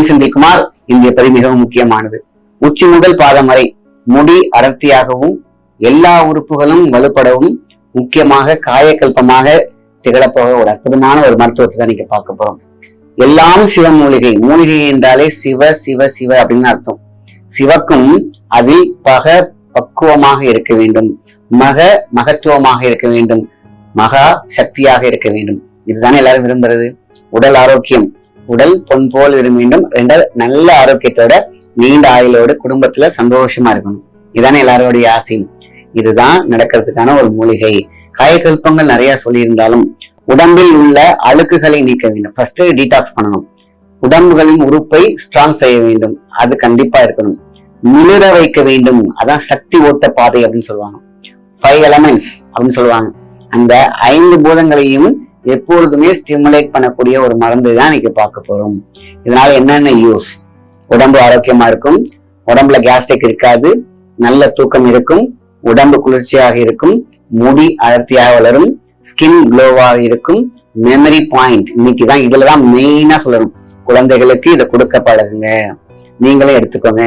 என் செந்தில்குமார் இந்திய பதிவு மிகவும் முக்கியமானது. உச்சி முதல் பாதம் வரை முடி அடர்த்தியாகவும் எல்லா உறுப்புகளும் வலுப்படவும் முக்கியமாக காயக்கல்பமாக திகழப்போக ஒரு அற்புதமான ஒரு மருத்துவத்தை தான் நீங்க பார்க்க போறோம். எல்லாம் சிவ மூலிகை. மூலிகை என்றாலே சிவ சிவ சிவ அப்படின்னு அர்த்தம். சிவக்கும் அதில் பக பக்குவமாக இருக்க வேண்டும். மக மகத்துவமாக இருக்க வேண்டும். மகா சக்தியாக இருக்க வேண்டும். இதுதானே எல்லாரும் விரும்புறது? உடல் ஆரோக்கியம். உடல் பொன் போல் இருக்க ரெண்டாவது நல்ல ஆரோக்கியத்தோட நீண்ட ஆயுளோட குடும்பத்துல சந்தோஷமா இருக்கணும். இதுதானே எல்லாரோடைய ஆசையும். இதுதான் நடக்கிறதுக்கான ஒரு மூலிகை. காயக்கல்பங்கள் நிறைய சொல்லியிருந்தாலும் உடம்பில் உள்ள அழுக்குகளை நீக்க வேண்டும். ஃபர்ஸ்ட் டீடாக்ஸ் பண்ணணும். உடம்புகளின் உறுப்பை ஸ்ட்ராங் செய்ய வேண்டும். அது கண்டிப்பா இருக்கணும். மிளிர வைக்க வேண்டும். அதான் சக்தி ஓட்ட பாதை அப்படின்னு சொல்லுவாங்க. ஃபைவ் எலமெண்ட்ஸ் அப்படின்னு சொல்லுவாங்க. அந்த ஐந்து பூதங்களையும் எப்பொழுதுமே ஸ்டிமுலேட் பண்ணக்கூடிய ஒரு மருந்து தான் இன்னைக்கு பார்க்க போறோம். இதனால என்னென்ன யூஸ் உடம்பு ஆரோக்கியமா இருக்கும். உடம்புல கேஸ்ட்ரிக் இருக்காது. நல்ல தூக்கம் இருக்கும். உடம்பு குளிர்ச்சியாக இருக்கும். முடி அடர்த்தியாக வளரும். ஸ்கின் க்ளோவாக இருக்கும். மெமரி பாயிண்ட் இன்னைக்கு தான் இதுல தான் மெயினா சொல்லணும். குழந்தைகளுக்கு இதை கொடுக்க பழகுங்க. நீங்களே எடுத்துக்கோங்க.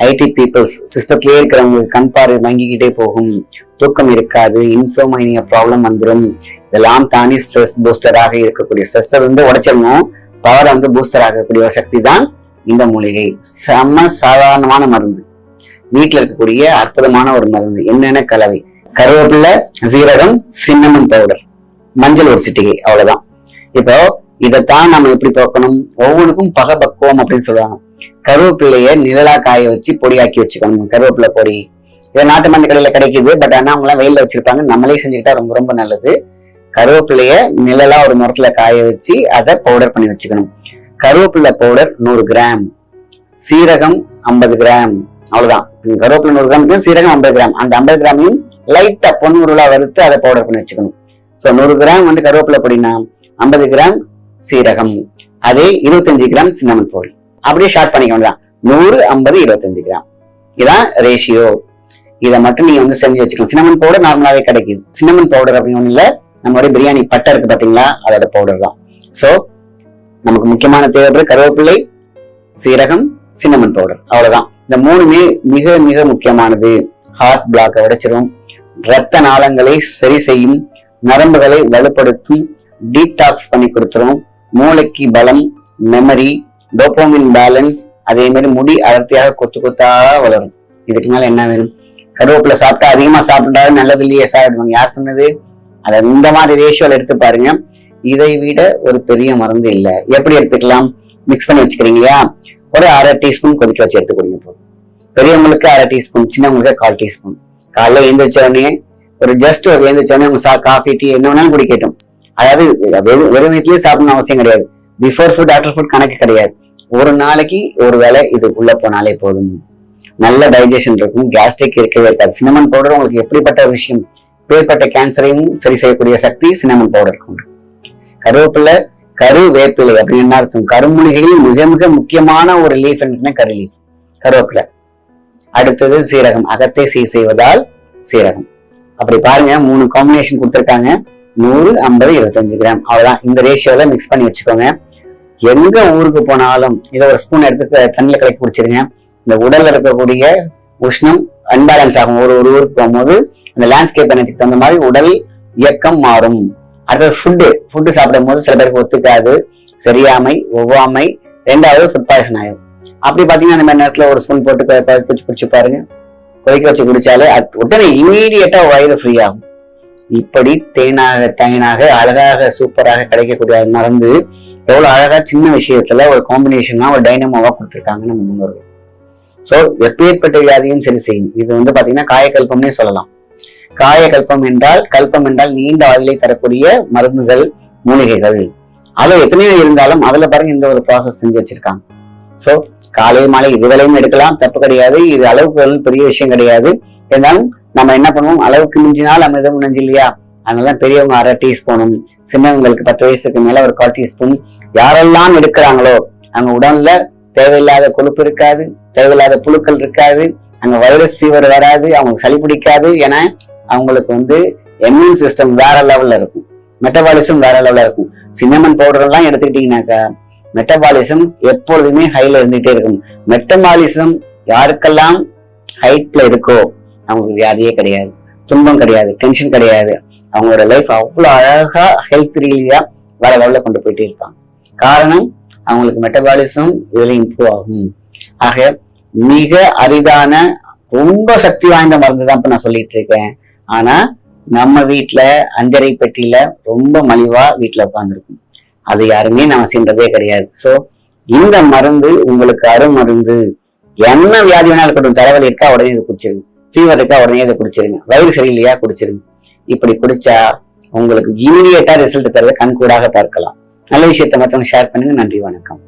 ஐடி பீப்புள்ஸ் சிஸ்டத்திலே இருக்கிறவங்களுக்கு கண் பார்வை வாங்கிக்கிட்டே போகும் தூக்கம் இருக்காது இன்சோமைனிய ப்ராப்ளம் வந்துடும் இதெல்லாம் தாண்டி ஸ்ட்ரெஸ் பூஸ்டராக இருக்கக்கூடிய ஸ்ட்ரெஸ்ஸை வந்து உடைச்சிடணும் பவர் வந்து பூஸ்டர் ஆகக்கூடிய சக்தி தான் இந்த மூலிகை செம்ம சாதாரணமான மருந்து வீட்டில் இருக்கக்கூடிய அற்புதமான ஒரு மருந்து என்னென்ன கலவை கருவேப்பிலை சீரகம் சின்னமன் பவுடர் மஞ்சள் ஒரு சிட்டிகை அவ்வளவுதான் இப்போ இதைத்தான் நம்ம எப்படி பார்க்கணும் ஒவ்வொன்றுக்கும் பகபக்குவம் அப்படின்னு சொல்லுவாங்க கருவேப்பிலைய நிழலா காய வச்சு பொடியாக்கி வச்சுக்கணும். கருவேப்பிலை பொடி. இது நாட்டு மண்ணு கடையில கிடைக்குது பட் ஆனா அவங்க எல்லாம் வெயில வச்சிருப்பாங்க. நம்மளே செஞ்சுக்கிட்டா ரொம்ப ரொம்ப நல்லது. கருவேப்பிலையை நிழலா ஒரு முரத்துல காய வச்சு அதை பவுடர் பண்ணி வச்சுக்கணும். கருவேப்பிலை பவுடர் நூறு கிராம் சீரகம் ஐம்பது கிராம் அவ்வளவுதான். கருவேப்பிலை நூறு கிராமுக்கு சீரகம் ஐம்பது கிராம் அந்த ஐம்பது கிராமையும் லைட்டா பொன்முருளா வறுத்து அதை பவுடர் பண்ணி வச்சுக்கணும். ஸோ நூறு கிராம் வந்து கருவேப்பிலை பொடினா ஐம்பது கிராம் சீரகம். அதே இருபத்தஞ்சு கிராம் சின்னமன் பொருள் அப்படியே ஷார்ட் பண்ணிக்க வேண்டியதான் நூறு ஐம்பது இருபத்தஞ்சு கிராம். இதான் ரேஷியோ இதை மட்டும் நீங்க வந்து செஞ்சு வச்சுக்கலாம் சினமன் பவுடர் நார்மலாவே கிடைக்குது. சினமன் பவுடர் அப்படின்னு ஒண்ணு இல்ல. நம்மளுடைய பிரியாணி பட்டை இருக்கு பாத்தீங்களா? அதோட பவுடர் தான். சோ நமக்கு முக்கியமான தேவைப்படுற கருவேப்பிள்ளை சீரகம் சின்னமன் பவுடர் அவ்வளவுதான். இந்த மூணுமே மிக மிக முக்கியமானது. ஹார்ட் பிளாக்கை உடைச்சிரும். ரத்த நாளங்களை சரி செய்யும். நரம்புகளை வலுப்படுத்தும். டீடாக்ஸ் பண்ணி கொடுத்துரும். மூளைக்கு பலம் மெமரி டோப்போமின் பேலன்ஸ் அதே மாதிரி முடி அடர்த்தியாக கொத்து கொத்தாக வளரும். இதுக்கு மேல என்ன வேணும்? கருவேப்பிலை சாப்பிட்டா அதிகமா சாப்பிட்டாலும் நல்லது இல்லையே சாப்பிடுவாங்க. யார் சொன்னது? அதை இந்த மாதிரி ரேஷியோல எடுத்து பாருங்க. இதை விட ஒரு பெரிய மருந்து இல்லை. எப்படி எடுத்துக்கலாம்? மிக்ஸ் பண்ணி வச்சுக்கிறீங்களா ஒரு அரை டீஸ்பூன் கொதிக்க வச்சு எடுத்து கொடுங்க போதும். பெரியவங்களுக்கு அரை டீஸ்பூன் சின்னவங்களுக்கு கால் டீஸ்பூன் காலைல எழுந்திரிச்ச உடனே ஒரு ஜஸ்ட் ஒரு எழுந்திரிச்ச உடனே உங்க சா காஃபி டீ என்ன வேணாலும் குடிக்கட்டும். அதாவது வெறும் வெறும் வீட்லயே சாப்பிடணும் அவசியம் கிடையாது. பிஃபோர் ஃபுட் ஆஃப்டர் ஃபுட் கணக்கு கிடையாது. ஒரு நாளைக்கு ஒரு வேலை இது உள்ள போனாலே போதும். நல்ல டைஜஷன் இருக்கும். கேஸ்ட்ரிக் இருக்கவே இருக்காது. சினமன் பவுடர் உங்களுக்கு எப்படிப்பட்ட விஷயம்? பேர்பட்ட கேன்சரையும் சரி செய்யக்கூடிய சக்தி சினமன் பவுடருக்கு உண்டு. கருவேப்பிலை கரு வேப்பிலை அப்படின்னு இருக்கும் கருமூலிகையில் மிக மிக முக்கியமான ஒரு லீஃப் என்னன்னா கரு லீஃப் கருவேப்பிலை. அடுத்தது சீரகம். அகத்தை சீ செய்வதால் சீரகம். அப்படி பாருங்க மூணு காம்பினேஷன் கொடுத்துருக்காங்க. நூறு ஐம்பது இருபத்தஞ்சு கிராம். அவ்வளவுதான். இந்த ரேஷியோல மிக்ஸ் பண்ணி வச்சுக்கோங்க. எங்க ஊருக்கு போனாலும் இதை ஒரு ஸ்பூன் எடுத்து தண்ணியில கலக்கி குடிச்சிருங்க. இந்த உடல்ல இருக்கக்கூடிய உஷ்ணம் அன்பேலன்ஸ் ஆகும். ஒரு ஒரு ஊருக்கு போகும்போது அந்த லேண்ட்ஸ்கேப் எனர்ஜிக்கு தகுந்த மாதிரி உடல் இயக்கம் மாறும். அடுத்தது ஃபுட்டு ஃபுட்டு சாப்பிடும் போது சில பேருக்கு ஒத்துக்காது. சரியாமை ஒவ்வாமை ரெண்டாவது ஃபுட் பாய்சன் ஆயிடும் அப்படி பாத்தீங்கன்னா அந்த மாதிரி நேரத்துல ஒரு ஸ்பூன் போட்டு குடிச்சு குடிச்சு பாருங்க. கொதிக்க வச்சு குடிச்சாலே அது உடனே இம்மீடியட்டா வயிறு ஃப்ரீ ஆகும். இப்படி தேனாக தேனாக அழகாக சூப்பராக கிடைக்கக்கூடிய மருந்து எவ்வளோ அழகா சின்ன விஷயத்துல ஒரு காம்பினேஷனாக ஒரு டைனமோவாக கொடுத்துருக்காங்க நம்ம முன்னோர்கள். சோ எப்பேற்பட்ட வியாதியும் சரி செய்யும். இது வந்து பாத்தீங்கன்னா காயக்கல்பம்னே சொல்லலாம். காயக்கல்பம் என்றால் கல்பம் என்றால் நீண்ட ஆயுளை தரக்கூடிய மருந்துகள் மூலிகைகள். அதில் எத்தனையோ இருந்தாலும் அதுல பாருங்க இந்த ஒரு ப்ராசஸ் செஞ்சு வச்சிருக்காங்க. சோ காலை மாலை இதுவரையும் எடுக்கலாம். தப்பு கிடையாது. இது அளவுக்கு பெரிய விஷயம் கிடையாது. இருந்தாலும் நம்ம என்ன பண்ணுவோம்? அளவுக்கு மிஞ்சினால் அமிர்தம் நஞ்சு இல்லையா அதனால பெரியவங்க அரை டீஸ்பூனும் சின்னவங்களுக்கு பத்து வயசுக்கு மேல ஒரு கால் டீஸ்பூன் யாரெல்லாம் எடுக்கிறாங்களோ அவங்க உடல்ல தேவையில்லாத கொழுப்பு இருக்காது தேவையில்லாத புழுக்கள் இருக்காது அங்க வைரஸ் ஃபீவர் வராது அவங்களுக்கு சளி பிடிக்காது ஏன்னா அவங்களுக்கு வந்து இம்யூன் சிஸ்டம் வேற லெவல்ல இருக்கும். மெட்டபாலிசம் வேற லெவல்ல இருக்கும். சின்னமன் பவுடர் எல்லாம் எடுத்துக்கிட்டீங்கன்னாக்கா மெட்டபாலிசம் எப்பொழுதுமே ஹைல இருந்துகிட்டே இருக்கும். மெட்டபாலிசம் யாருக்கெல்லாம் ஹைட்ல இருக்கோ அவங்களுக்கு வியாதியே கிடையாது. துன்பம் கிடையாது டென்ஷன் கிடையாது. அவங்களோட லைஃப் அவ்வளோ அழகா ஹெல்த் ரீலியா வர லெவலில் கொண்டு போயிட்டே இருப்பாங்க காரணம் அவங்களுக்கு மெட்டபாலிசம் இதில் இம்ப்ரூவ் ஆகும். ஆக மிக அரிதான ரொம்ப சக்தி வாய்ந்த மருந்து தான் இப்போ நான் சொல்லிட்டு இருக்கேன். ஆனா நம்ம வீட்டில் அஞ்சரை பெட்டியில் ரொம்ப மலிவா வீட்டில் உட்காந்துருக்கும் அது யாருமே நம்ம சென்றதே கிடையாது. சோ இந்த மருந்து உங்களுக்கு அருமருந்து என்ன வியாதி வேணாலும் இருக்கட்டும் தலைவலி இருக்கா உடனே இதை குடிச்சிருங்க. ஃபீவர் இருக்கா உடனே இதை குடிச்சிருங்க. வயிறு சரியில்லையா குடிச்சிருங்க. இப்படி குடிச்சா உங்களுக்கு இமீடியட்டா ரிசல்ட் தருவதை கண்கூடாக பார்க்கலாம். நல்ல விஷயத்தை மற்றவங்க ஷேர் பண்ணுங்க. நன்றி வணக்கம்.